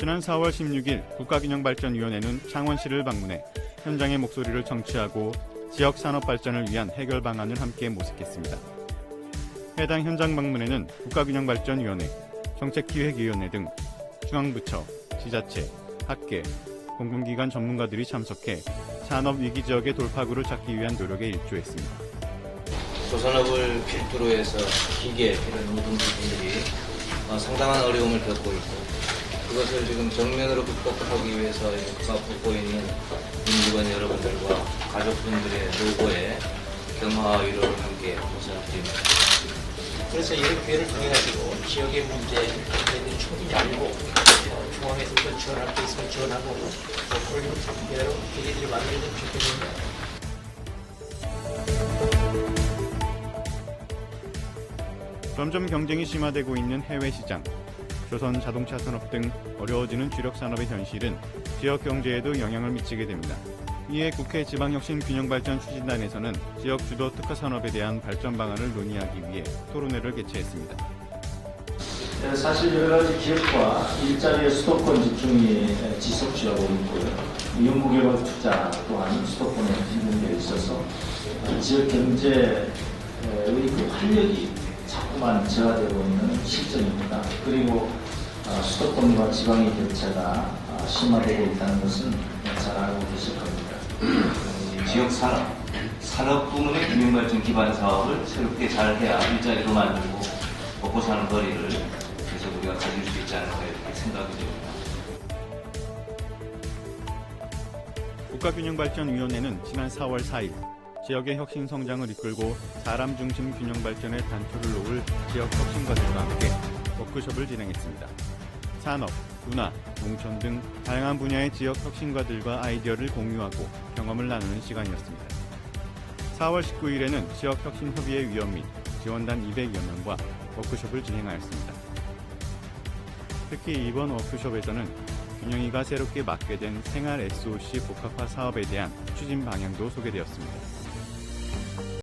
지난 4월 16일 국가균형발전위원회는 창원시를 방문해 현장의 목소리를 청취하고 지역 산업 발전을 위한 해결 방안을 함께 모색했습니다. 해당 현장 방문에는 국가균형발전위원회, 정책기획위원회 등 중앙부처, 지자체, 학계, 공공기관 전문가들이 참석해 산업 위기 지역의 돌파구를 찾기 위한 노력에 일조했습니다. 조선업을 필두로 해서 기계 이런 노동자분들이 어, 상당한 어려움을 겪고 있고 그것을 지금 정면으로 극복하기 위해서 국가 붙고 있는 민주관 여러분들과 가족분들의 노고에 경화 위로를 함께 보상드립니다. 그래서 이런 기회를 통해 가지고 지역의 문제에 충분히 알고 어, 중앙에서 또 지원할 게 있으면 지원하고 또 그런 여러 계기들이 만들어지면 좋겠습니다. 점점 경쟁이 심화되고 있는 해외 시장, 조선 자동차 산업 등 어려워지는 주력 산업의 현실은 지역 경제에도 영향을 미치게 됩니다. 이에 국회 지방혁신균형발전 추진단에서는 지역 주도 특화 산업에 대한 발전 방안을 논의하기 위해 토론회를 개최했습니다. 네, 사실 여러 가지 기업과 일자리의 수도권 집중이 지속지하고 있고요. 연구개발 투자 또한 수도권에 진행되어 있어서 지역 경제의 그 활력이 자꾸만 저하되고 있는 실정입니다. 그리고 아, 수도권과 지방의 격차가 아, 심화되고 있다는 것은 잘 알고 계실 겁니다. 지역 산업, 산업 부문의 균형발전 기반 사업을 새롭게 잘 해야 일자리도 만들고 먹고 사는 거리를 계속 우리가 가질 수 있지 않을까 이렇게 생각이 됩니다. 국가균형발전위원회는 지난 4월 4일 지역의 혁신 성장을 이끌고 사람 중심 균형 발전에 단초를 놓을 지역 혁신가들과 함께 워크숍을 진행했습니다. 산업, 문화, 농촌 등 다양한 분야의 지역 혁신가들과 아이디어를 공유하고 경험을 나누는 시간이었습니다. 4월 19일에는 지역 혁신 협의회 위원 및 지원단 200여 명과 워크숍을 진행하였습니다. 특히 이번 워크숍에서는 균형이가 새롭게 맡게 된 생활 SOC 복합화 사업에 대한 추진 방향도 소개되었습니다.